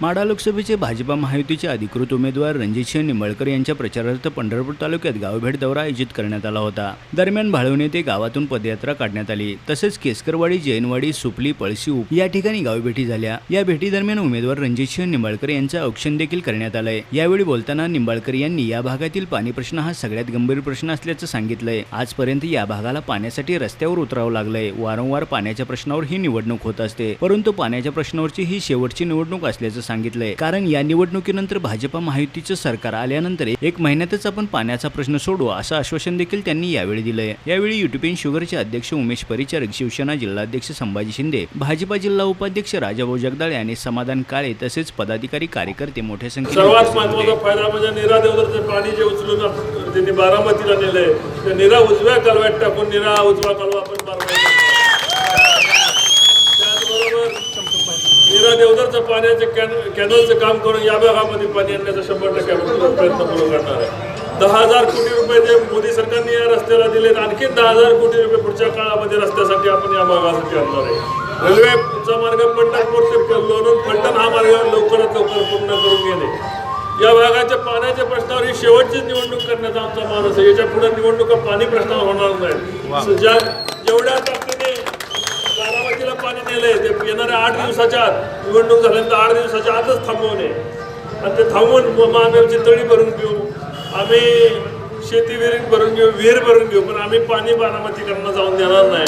माडा लोकसभेचे भाजपा महायुतीचे अधिकृत उमेदवार रणजितसिंह निंबळकर यांच्या प्रचारार्थ पंढरपूर तालुक्यात गावभेट दौरा आयोजित करण्यात आला होता. दरम्यान भाळवण येथे गावातून पदयात्रा काढण्यात आली. तसेच केसकरवाडी जैनवाडी सुपली पळशी उप या ठिकाणी गावभेटी झाल्या. या भेटी दरम्यान उमेदवार रणजितसिंह निंबाळकर यांचं औक्षण देखील करण्यात आलंय. यावेळी बोलताना निंबाळकर यांनी या भागातील पाणी प्रश्न हा सगळ्यात गंभीर प्रश्न असल्याचं सांगितलंय. आजपर्यंत या भागाला पाण्यासाठी रस्त्यावर उतरावं लागलंय. वारंवार पाण्याच्या प्रश्नावर ही निवडणूक होत असते. परंतु पाण्याच्या प्रश्नावरची ही शेवटची निवडणूक असल्याचं सांगितलंय कारण या निवडणुकीनंतर भाजपा महायुतीचं सरकार आल्यानंतर एक महिन्यातच आपण पाण्याचा प्रश्न सोडू असं आश्वासन देखील त्यांनी यावेळी दिलंय यावेळी युटिपियन शुगरचे अध्यक्ष उमेश परिचारक शिवसेना जिल्हाध्यक्ष संभाजी शिंदे भाजपा जिल्हा उपाध्यक्ष राजाभाऊ जगदाळे आणि समाधान काळे तसेच पदाधिकारी कार्यकर्ते मोठ्या संख्येने सर्वात. महत्त्वाचा फायदा म्हणजे निरा देवदरचं पाणी जे उचलून त्यांनी बारामतीला नेलंय ते निरा उजव्या कालव्यात टाकून निरा उजवा कालवा आपण निरा देवदरचं पाण्याचं कॅन कॅनलचं काम करून या भागामध्ये पाणी आणण्याचा शंभर टक्के प्रयत्न पूर्ण करणार आहे. दहा हजार कोटी रुपये जे मोदी सरकारने या रस्त्याला दिलेत आणखी दहा हजार कोटी रुपये पुढच्या काळामध्ये रस्त्यासाठी आपण या भागासाठी आणणार आहे. रेल्वेचा मार्ग पंढरपूर ते लोणंद फलटण हा मार्ग लवकरात लवकर पूर्ण करून घेणे. या भागाच्या पाण्याच्या प्रश्नावर ही शेवटची निवडणूक करण्याचा आमचा मानस आहे. याच्यापुढे निवडणुका पाणी प्रश्नावर होणार नाही ज्या जेवढ्या बारामतीला पाणी नेलंय. ते येणाऱ्या आठ दिवसाच्या आत निवडणूक झाल्यानंतर आठ दिवसाच्या आतच थांबवणे आणि ते थांबवून मग आम्ही आमची तळी भरून घेऊ. आम्ही शेती विहीर भरून घेऊ विहीर भरून घेऊ पण आम्ही पाणी बारामतीकडनं जाऊन देणार नाही.